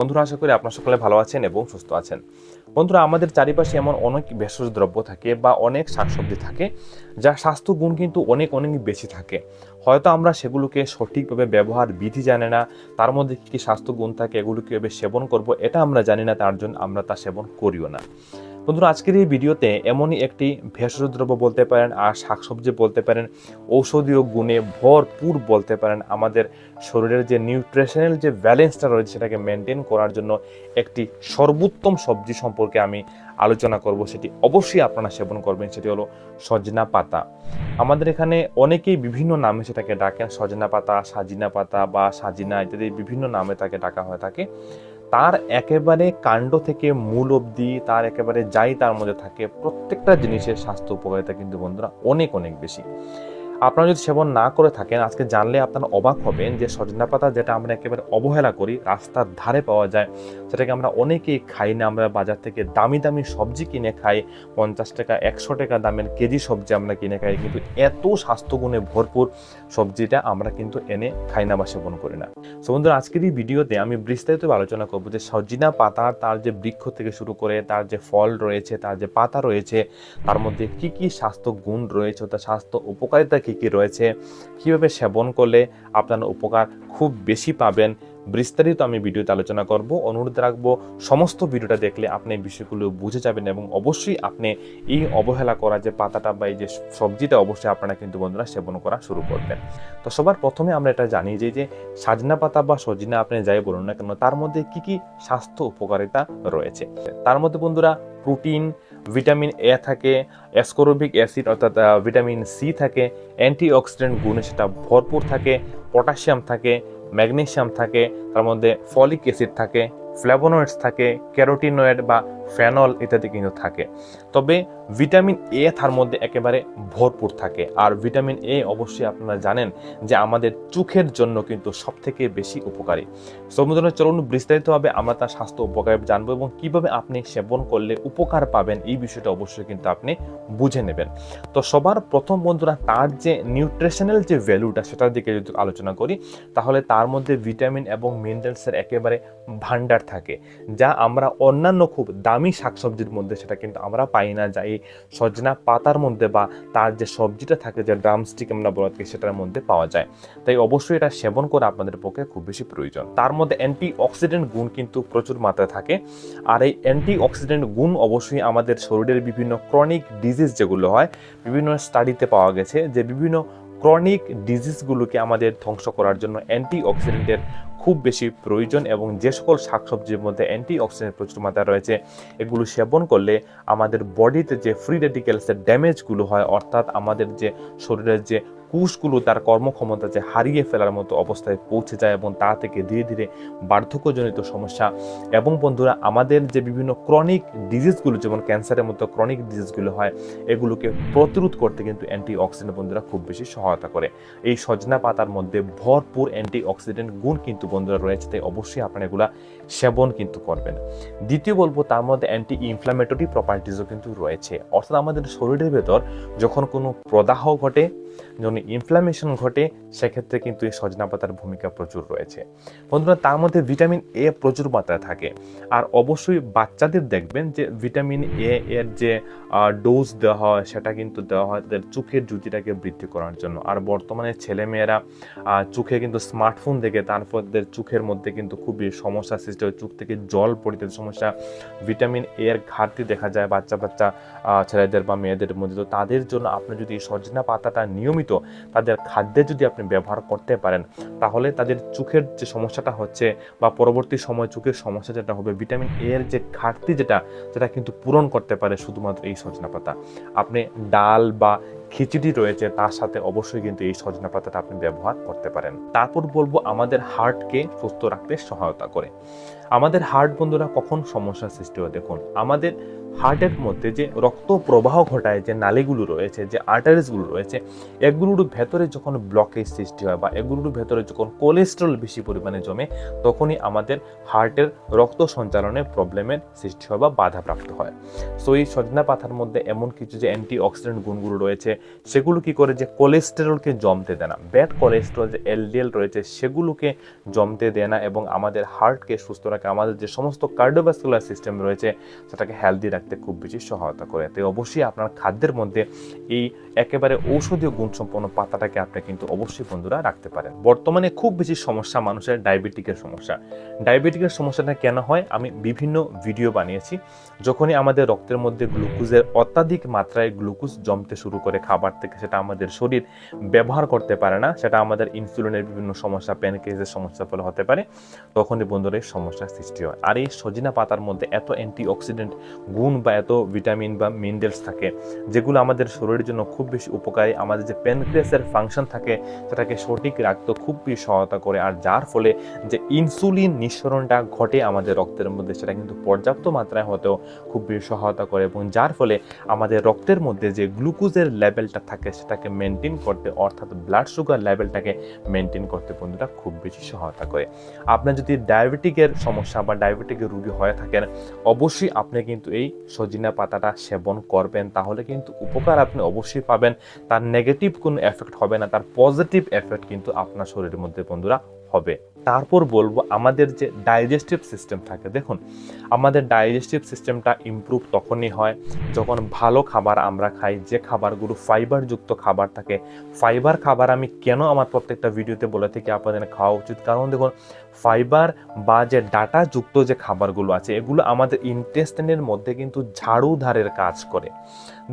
বন্ধুরা, আশা করি আপনার সকলে ভালো আছেন এবং সুস্থ আছেন। বন্ধুরা, আমাদের চারিপাশে এমন অনেক ভেষজ দ্রব্য থাকে বা অনেক শাকসবজি থাকে যা স্বাস্থ্য গুণ কিন্তু অনেক অনেক বেশি থাকে। হয়তো আমরা সেগুলোকে সঠিকভাবে ব্যবহার বিধি জানে না, তার মধ্যে কী কী স্বাস্থ্য গুণ থাকে এগুলো কীভাবে সেবন করব, এটা আমরা জানি না, তার জন্য আমরা তা সেবন করিও না। বন্ধুরা, আজকের এই ভিডিওতে এমনই একটি ভেষজ দ্রব্য বলতে পারেন আর শাকসবজি বলতে পারেন, ঔষধীয় গুণে ভরপুর বলতে পারেন আমাদের শরীরের যে নিউট্রিশনাল যে ব্যালেন্সটা রয়েছে সেটাকে মেনটেন করার জন্য একটি সর্বোত্তম সবজি সম্পর্কে আমি আলোচনা করব। সেটি অবশ্যই আপনারা সেবন করবেন, সেটি হলো সজনা পাতা। আমাদের এখানে অনেকেই বিভিন্ন নামে সেটাকে ডাকেন, সজনা পাতা, সাজিনা পাতা বা সাজিনা ইত্যাদি বিভিন্ন নামে তাকে ডাকা হয়ে থাকে। তার একেবারে কাণ্ড থেকে মূল অবধি, তার একেবারে যাই তার মধ্যে থাকে, প্রত্যেকটা জিনিসের স্বাস্থ্য উপকারিতা কিন্তু বন্ধুরা অনেক অনেক বেশি। আপনারা যদি সেবন না করে থাকেন, আজকে জানলে আপনারা অবাক হবেন যে সজনা পাতা যেটা আমরা একেবারে অবহেলা করি, রাস্তার ধারে পাওয়া যায়, সেটাকে আমরা অনেকেই খাই না, আমরা বাজার থেকে দামি দামি সবজি কিনে খাই, পঞ্চাশ টাকা, একশো টাকা দামের কেজি সবজি আমরা কিনে খাই, কিন্তু এত স্বাস্থ্যগুণে ভরপুর সবজিটা আমরা কিন্তু এনে খাই না বা সেবন করি না। সো বন্ধুরা, আজকের এই ভিডিওতে আমি বিস্তারিত আলোচনা করব যে সজিনা পাতা তার যে বৃক্ষ থেকে শুরু করে তার যে ফল রয়েছে, তার যে পাতা রয়েছে, তার মধ্যে কি কি স্বাস্থ্য গুণ রয়েছে তার স্বাস্থ্য উপকারিতা কি কি রয়েছে, কীভাবে সেবন করলে আপনার উপকার খুব বেশি পাবেন, বিস্তারিত আমি ভিডিওতে আলোচনা করব। অনুরোধ রাখব, সমস্ত ভিডিওটা দেখলে আপনি বিষয়গুলো বুঝে যাবেন এবং অবশ্যই আপনি এই অবহেলা করা যে পাতাটা বা এই যে সবজিটা অবশ্যই আপনারা কিন্তু বন্ধুরা সেবন করা শুরু করবেন। তো সবার প্রথমে আমরা এটা জানি যে যে সাজনা পাতা বা সজিনা আপনি যাই বলুন না কেন, তার মধ্যে কি কি স্বাস্থ্য উপকারিতা রয়েছে? তার মধ্যে বন্ধুরা প্রোটিন ভিটামিন এ থাকে অ্যাসকোরোবিক অ্যাসিড অর্থাৎ ভিটামিন সি থাকে অ্যান্টিঅক্সিডেন্ট গুণে সেটা ভরপুর থাকে পটাশিয়াম থাকে ম্যাগনেশিয়াম থাকে, তার মধ্যে ফলিক অ্যাসিড থাকে ফ্ল্যাভোনয়েডস থাকে ক্যারোটিনয়েড বা ফেনল ইত্যাদি কিন্তু থাকে। তবে ভিটামিন এ তার মধ্যে একেবারে ভরপুর থাকে। আর ভিটামিন এ অবশ্যই আপনারা জানেন যে আমাদের চোখের জন্য কিন্তু সব থেকে বেশি উপকারী। সমুদ্র চলুন বিস্তারিতভাবে আমরা তার স্বাস্থ্য উপকার জানব এবং কীভাবে আপনি সেবন করলে উপকার পাবেন এই বিষয়টা অবশ্যই কিন্তু আপনি বুঝে নেবেন। তো সবার প্রথম বন্ধুরা, তার যে নিউট্রিশনাল যে ভ্যালুটা সেটার দিকে যদি আলোচনা করি, তাহলে তার মধ্যে ভিটামিন এবং মিনারেলসের একেবারে ভান্ডার থাকে, যা আমরা অন্যান্য খুব দামি শাকসবজির মধ্যে সেটা কিন্তু আমরা পাই না যা এই সজনা পাতার মধ্যে বা তার যে সবজিটা থাকে, যে ড্রামস্টিক আমরা বলে থাকি, সেটার মধ্যে পাওয়া যায়। তাই অবশ্যই এটা সেবন করা আপনাদের পক্ষে খুব বেশি প্রয়োজন। তার মধ্যে অ্যান্টি অক্সিডেন্ট গুণ কিন্তু প্রচুর মাত্রায় থাকে। আর এই অ্যান্টি অক্সিডেন্ট গুণ অবশ্যই আমাদের শরীরের বিভিন্ন ক্রনিক ডিজিজ যেগুলো হয়, বিভিন্ন স্টাডিতে পাওয়া গেছে যে বিভিন্ন ক্রনিক ডিজিজগুলোকে আমাদের ধ্বংস করার জন্য অ্যান্টি অক্সিডেন্টের খুব বেশি প্রয়োজন এবং যে সকল শাকসবজির মধ্যে অ্যান্টি অক্সিডেন্ট প্রচুর মাত্রা রয়েছে, এগুলো সেবন করলে আমাদের বডিতে যে ফ্রি রেডিক্যালসের ড্যামেজগুলো হয়, অর্থাৎ আমাদের যে শরীরের যে কোষগুলো তার কর্মক্ষমতা যে হারিয়ে ফেলার মতো অবস্থায় পৌঁছে যায় এবং তা থেকে ধীরে ধীরে বার্ধক্যজনিত সমস্যা। এবং বন্ধুরা, আমাদের যে বিভিন্ন ক্রনিক ডিজিজগুলো যেমন ক্যান্সারের মতো ক্রনিক ডিজিজগুলো হয়, এগুলোকে প্রতিরোধ করতে কিন্তু অ্যান্টি অক্সিডেন্ট বন্ধুরা খুব বেশি সহায়তা করে। এই সজনা পাতার মধ্যে ভরপুর অ্যান্টি অক্সিডেন্ট গুণ কিন্তু বন্ধুরা রয়েছে, তাই অবশ্যই আপনারা এগুলা সেবন কিন্তু করবেন। দ্বিতীয় বলব, তার মধ্যে অ্যান্টি ইনফ্লামেটরি প্রপার্টিজও কিন্তু রয়েছে। অর্থাৎ আমাদের শরীরের ভেতর যখন কোনো প্রদাহ ঘটে যখন ইনফ্লামেশন ঘটে, সেক্ষেত্রে কিন্তু এই সজনা পাতার ভূমিকা প্রচুর রয়েছে। বন্ধুরা, তার মধ্যে ভিটামিন এ প্রচুর মাত্রায় থাকে। আর অবশ্যই বাচ্চাদের দেখবেন যে ভিটামিন এ এর যে ডোজ দেওয়া হয়, সেটা কিন্তু দেওয়া হয় তাদের চোখের জুতিটাকে বৃদ্ধি করার জন্য। আর বর্তমানে ছেলেমেয়েরা চোখে কিন্তু স্মার্টফোন দেখে তারপর তাদের চোখের মধ্যে কিন্তু খুবই সমস্যা সৃষ্টি হয়। চোখ থেকে জল পড়িতে সমস্যা। ভিটামিন এ এর ঘাটতি দেখা যায় বাচ্চা বাচ্চা ছেলেদের বা মেয়েদের মধ্যে। তো তাদের জন্য আপনি যদি সজনা পাতাটা নিয়মিত তাদের খাদ্যে যদি আপনি ব্যবহার করতে পারেন, তাহলে তাদের চোখের যে সমস্যাটা হচ্ছে বা পরবর্তী সময় চোখের সমস্যা যেটা হবে, ভিটামিন এ এর যে ঘাটতি যেটা, সেটা কিন্তু পূরণ করতে পারে শুধুমাত্র এই সজনা পাতা। আপনি ডাল বা খিচুড়ি রয়েছে, তার সাথে অবশ্যই কিন্তু এই সজনা পাতাটা আপনি ব্যবহার করতে পারেন। তারপর বলব আমাদের হার্টকে সুস্থ রাখতে সহায়তা করে। আমাদের হার্ট বন্ধুরা কখন সমস্যার সৃষ্টি হয় দেখুন, আমাদের হার্টের মধ্যে যে রক্ত প্রবাহ ঘটায় যে নালীগুলো রয়েছে, যে আর্টারিসগুলো রয়েছে, এগুলোর ভেতরে যখন ব্লকেজ সৃষ্টি হয় বা এগুলোর ভেতরে যখন কোলেস্ট্রল বেশি পরিমাণে জমে, তখনই আমাদের হার্টের রক্ত সঞ্চালনে প্রবলেমের সৃষ্টি হয় বা বাধাপ্রাপ্ত হয়। সো এই সজনা পাতার মধ্যে এমন কিছু যে অ্যান্টি অক্সিডেন্ট গুণগুলো রয়েছে সেগুলো কি করে যে কোলেস্টেরলকে জমতে দেয় না? ব্যাড কোলেস্টেরল যে এলডিএল রয়েছে, সেগুলোকে জমতে দেয় না এবং আমাদের হার্টকে সুস্থ রাখে। আমাদের যে সমস্ত কার্ডিওভাস্কুলার সিস্টেম রয়েছে, সেটাকে হেলদি রাখতে খুব বেশি সহায়তা করে। তাই অবশ্যই আপনার খাদ্যের মধ্যে এই একেবারে ঔষধীয় গুণসম্পন্ন পাতাটাকে আপনি কিন্তু অবশ্যই বন্ধুরা রাখতে পারেন। বর্তমানে খুব বেশি সমস্যা মানুষের ডায়াবেটিকের সমস্যা। ডায়াবেটিকের সমস্যাটা কেন হয়? আমি বিভিন্ন ভিডিও বানিয়েছি। যখনই আমাদের রক্তের মধ্যে গ্লুকোজের অত্যাধিক মাত্রায় গ্লুকোজ জমতে শুরু করে খাবার থেকে সেটা আমাদের শরীর ব্যবহার করতে পারে না, সেটা আমাদের ইনসুলিনের বিভিন্ন সমস্যা প্যানকেজের সমস্যা ফলে হতে পারে, তখনই বন্ধুরা এই সমস্যার সৃষ্টি হয়। আর এই সজিনা পাতার মধ্যে এত অ্যান্টি অক্সিডেন্ট গুণ বা এত ভিটামিন বা মিনারেলস থাকে, যেগুলো আমাদের শরীরের জন্য খুব বেশি উপকারী, আমাদের যে প্যানক্রিয়াসের ফাংশন থাকে, সেটাকে সঠিক রাখতে খুব বেশি সহায়তা করে, আর যার ফলে যে ইনসুলিন নিঃসরণটা ঘটে আমাদের রক্তের মধ্যে, সেটা কিন্তু পর্যাপ্ত মাত্রায় হতেও খুব বেশি সহায়তা করে এবং যার ফলে আমাদের রক্তের মধ্যে যে গ্লুকোজের লেভেলটা থাকে সেটাকে মেনটেন করতে, অর্থাৎ ব্লাড সুগার লেভেলটাকে মেনটেন করতে বন্ধুরা খুব বেশি সহায়তা করে। আপনার যদি ডায়াবেটিকের সমস্যা বা ডায়াবেটিকের রোগী হয়ে থাকেন, অবশ্যই আপনি কিন্তু এই সজিনা পাতাটা সেবন করবেন। তাহলে কিন্তু উপকার আপনি অবশ্যই পাবেন। তার নেগেটিভ কোনো এফেক্ট হবে না, তার পজিটিভ এফেক্ট কিন্তু আপনার শরীরের মধ্যে বন্ধুরা হবে। তারপর বলব আমাদের যে ডাইজেস্টিভ সিস্টেম থাকে। দেখুন, আমাদের ডাইজেস্টিভ সিস্টেমটা ইমপ্রুভ তখনই হয় যখন ভালো খাবার আমরা খাই, যে খাবারগুলো ফাইবারযুক্ত খাবার থাকে। ফাইবার খাবার আমি কেন আমার প্রত্যেকটা ভিডিওতে বলে থাকি আপনাদের খাওয়া উচিত? কারণ দেখুন ফাইবার বা যে ডাটাযুক্ত যে খাবারগুলো আছে, এগুলো আমাদের ইন্টেস্টাইনের মধ্যে কিন্তু ঝাড়ুধারের কাজ করে।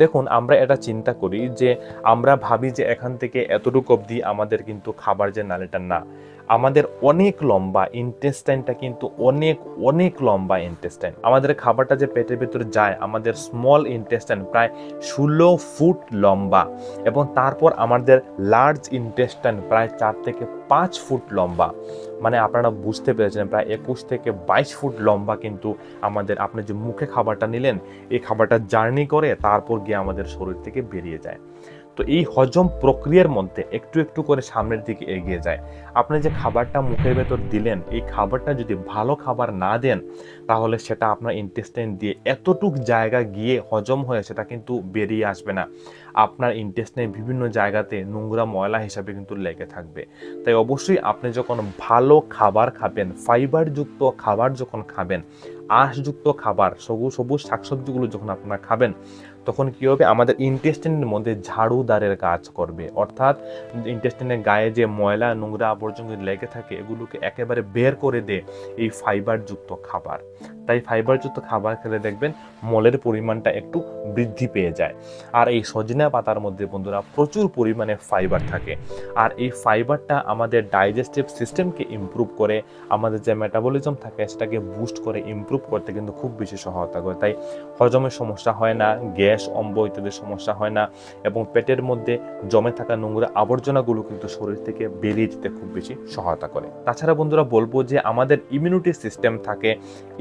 দেখুন, আমরা এটা চিন্তা করি যে আমরা ভাবি যে এখান থেকে এতটুকু অবধি আমাদের কিন্তু খাবার যে নালীটা না। আমাদের অনেক লম্বা ইন্টেস্টাইনটা কিন্তু অনেক অনেক লম্বা ইন্টেস্টাইন আমাদের খাবারটা যে পেটের ভিতরে যায়, আমাদের স্মল ইন্টেস্টাইন প্রায় ষোলো ফুট লম্বা এবং তারপর আমাদের লার্জ ইন্টেস্টাইন প্রায় চার থেকে পাঁচ ফুট লম্বা। মানে আপনারা বুঝতে পেরেছেন, প্রায় একুশ থেকে বাইশ ফুট লম্বা কিন্তু আমাদের, আপনি যে মুখে খাবারটা নিলেন, এই খাবারটা জার্নি করে তারপর গিয়ে আমাদের শরীর থেকে বেরিয়ে যায়। তো এই হজম প্রক্রিয়ার মধ্যে একটু একটু করে সামনের দিকে এগিয়ে যায়। আপনি যে খাবারটা মুখের ভেতর দিলেন, এই খাবারটা যদি ভালো খাবার না দেন, তাহলে সেটা আপনার ইন্টেস্টাইন দিয়ে এতটুক জায়গা গিয়ে হজম হয়ে সেটা কিন্তু বেরিয়ে আসবে না। আপনার ইন্টেস্টাইন বিভিন্ন জায়গাতে নোংরা ময়লা হিসাবে কিন্তু লেগে থাকবে। তাই অবশ্যই আপনি যখন ভালো খাবার খাবেন ফাইবারযুক্ত খাবার যখন খাবেন, আঁশযুক্ত খাবার, সবুজ সবুজ শাকসবজিগুলো যখন আপনারা খাবেন তখন কী হবে? আমাদের ইন্টেস্টিনের মধ্যে ঝাড়ুদারের কাজ করবে। অর্থাৎ ইন্টেস্টিনের গায়ে যে ময়লা, নোংরা আবর্জনা লেগে থাকে, এগুলোকে একেবারে বের করে দে এই ফাইবারযুক্ত খাবার। তাই ফাইবারযুক্ত খাবার খেলে দেখবেন মলের পরিমাণটা একটু বৃদ্ধি পেয়ে যায়। আর এই সজনা পাতার মধ্যে বন্ধুরা প্রচুর পরিমাণে ফাইবার থাকে। আর এই ফাইবারটা আমাদের ডাইজেস্টিভ সিস্টেমকে ইমপ্রুভ করে, আমাদের যে মেটাবলিজম থাকে, সেটাকে বুস্ট করে ইমপ্রুভ করতে কিন্তু খুব বেশি সহায়তা করে। তাই হজমের সমস্যা হয় না, গ্যাস অম্ব ইত্যাদি সমস্যা হয় না এবং পেটের মধ্যে জমে থাকা নোংরা আবর্জনাগুলো কিন্তু শরীর থেকে বেরিয়ে যেতে খুব বেশি সহায়তা করে। তাছাড়া বন্ধুরা বলব যে আমাদের ইমিউনিটি সিস্টেম থাকে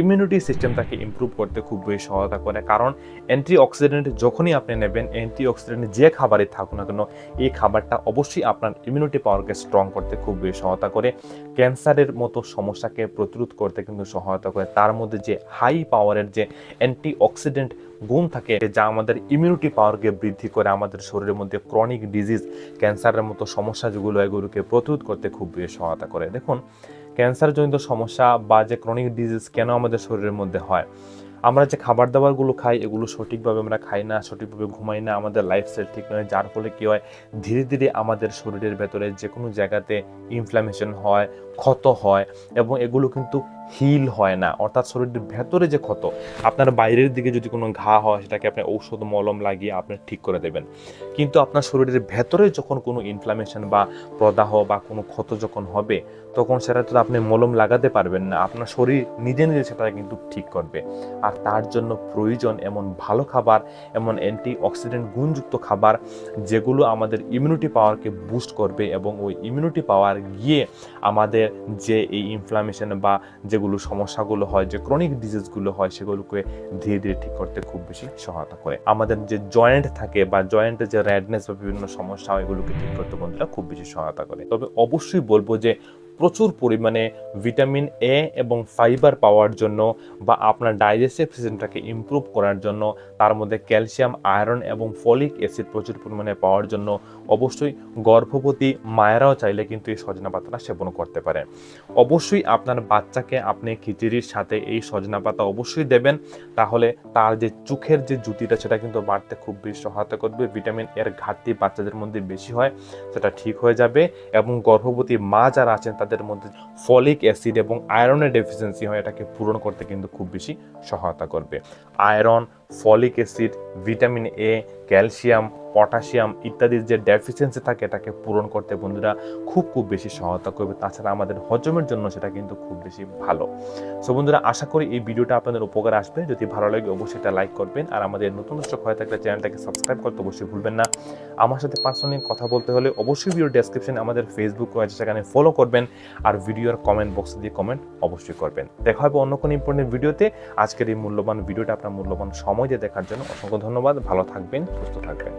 ইমিউনিটি সিস্টেমটাকে ইমপ্রুভ করতে খুব বেশি সহায়তা করে। কারণ অ্যান্টি অক্সিডেন্ট যখনই আপনি নেবেন অ্যান্টি অক্সিডেন্ট যে খাবারে থাকুক না কেন, এই খাবারটা অবশ্যই আপনার ইমিউনিটি পাওয়ারকে স্ট্রং করতে খুব বেশি সহায়তা করে। ক্যান্সারের মতো সমস্যাকে প্রতিরোধ করতে কিন্তু সহায়তা করে। তার মধ্যে যে হাই পাওয়ারের যে অ্যান্টি অক্সিডেন্ট গুণ থাকে, যা ইমিউনিটি পাওয়ারকে বৃদ্ধি করে আমাদের শরীরের মধ্যে ক্রনিক ডিজিজ ক্যান্সারের মতো সমস্যা যেগুলো এগুলোকে প্রতিরোধ করতে খুব বেশি সহায়তা করে। দেখুন, ক্যান্সারজনিত সমস্যা বা যে ক্রনিক ডিজিজ কেন আমাদের শরীরের মধ্যে হয়? আমরা যে খাবার দাবারগুলো খাই, এগুলো সঠিকভাবে আমরা খাই না, সঠিকভাবে ঘুমাই না, আমাদের লাইফস্টাইল ঠিক নয়, যার ফলে কী হয়? ধীরে ধীরে আমাদের শরীরের ভেতরে যে কোনো জায়গাতে ইনফ্লামেশন হয়, ক্ষত হয় এবং এগুলো কিন্তু হিল হয় না, অর্থাৎ শরীরের ভেতরে যে ক্ষত, আপনার বাইরের দিকে যদি কোনো ঘা হয়, সেটাকে আপনি ঔষধ মলম লাগিয়ে আপনি ঠিক করে দেবেন। কিন্তু আপনার শরীরের ভেতরে যখন কোনো ইনফ্লামেশন বা প্রদাহ বা কোনো ক্ষত যখন হবে, তখন সেটা তো আপনি মলম লাগাতে পারবেন না, আপনার শরীর নিজে নিজে সেটা কিন্তু ঠিক করবে। আর তার জন্য প্রয়োজন এমন ভালো খাবার, এমন অ্যান্টি অক্সিডেন্ট গুণযুক্ত খাবার, যেগুলো আমাদের ইমিউনিটি পাওয়ারকে বুস্ট করবে এবং ওই ইমিউনিটি পাওয়ার গিয়ে আমাদের যে এই ইনফ্লামেশন বা যেগুলো সমস্যাগুলো হয়, যে ক্রনিক ডিজিজগুলো হয়, সেগুলোকে ধীরে ধীরে ঠিক করতে খুব বেশি সহায়তা করে। আমাদের যে জয়েন্ট থাকে বা জয়েন্টের যে র্যাডনেস বা বিভিন্ন সমস্যা এগুলোকে ঠিক করতে বন্ধুরা খুব বেশি সহায়তা করে। তবে অবশ্যই বলব যে প্রচুর পরিমাণে ভিটামিন এ এবং ফাইবার পাওয়ার জন্য বা আপনার ডাইজেস্টিভ সিস্টেমটাকে ইমপ্রুভ করার জন্য, তার মধ্যে ক্যালসিয়াম আয়রন এবং ফলিক অ্যাসিড প্রচুর পরিমাণে পাওয়ার জন্য অবশ্যই গর্ভবতী মায়েরাও চাইলে কিন্তু এই সজনা পাতাটা সেবন করতে পারে অবশ্যই আপনার বাচ্চাকে আপনি খিচুড়ির সাথে এই সজনা পাতা অবশ্যই দেবেন, তাহলে তার যে চোখের যে জুতিটা, সেটা কিন্তু বাড়তে খুব বেশি সহায়তা করবে। ভিটামিন এর ঘাটতি বাচ্চাদের মধ্যে বেশি হয়, সেটা ঠিক হয়ে যাবে এবং গর্ভবতী মা যারা আছেন, তাদের মধ্যে ফলিক অ্যাসিড এবং আয়রনের ডেফিসিয়েন্সি হয়, এটাকে পূরণ করতে কিন্তু খুব বেশি সহায়তা করবে। Iron folic acid, vitamin A calcium, potassium ইত্যাদির যে ডেফিসিয়েন্সি থাকে এটাকে পূরণ করতে বন্ধুরা খুব খুব বেশি সহায়তা করবে। তাছাড়া আমাদের হজমের জন্য সেটা কিন্তু খুব বেশি ভালো। সো বন্ধুরা, আশা করি এই ভিডিওটা আপনাদের উপকার আসবে। যদি ভালো লাগে, অবশ্যই এটা লাইক করবেন। আর আমাদের নতুন দর্শক হয়ে থাকলে চ্যানেলটাকে সাবস্ক্রাইব করতে অবশ্যই ভুলবেন না। আমার সাথে পার্সোনালি কথা বলতে হলে অবশ্যই ভিডিও ডেসক্রিপশনে আমাদের ফেসবুক রয়েছে সেখানে ফলো করবেন। আর ভিডিওর কমেন্ট বক্সে দিয়ে কমেন্ট অবশ্যই করবেন। দেখা হবে অন্য কোনো ইম্পর্টেন্ট ভিডিওতে আজকের এই মূল্যবান ভিডিওটা আপনার মূল্যবান সময় দিয়ে দেখার জন্য অসংখ্য ধন্যবাদ। ভালো থাকবেন সুস্থ থাকবেন।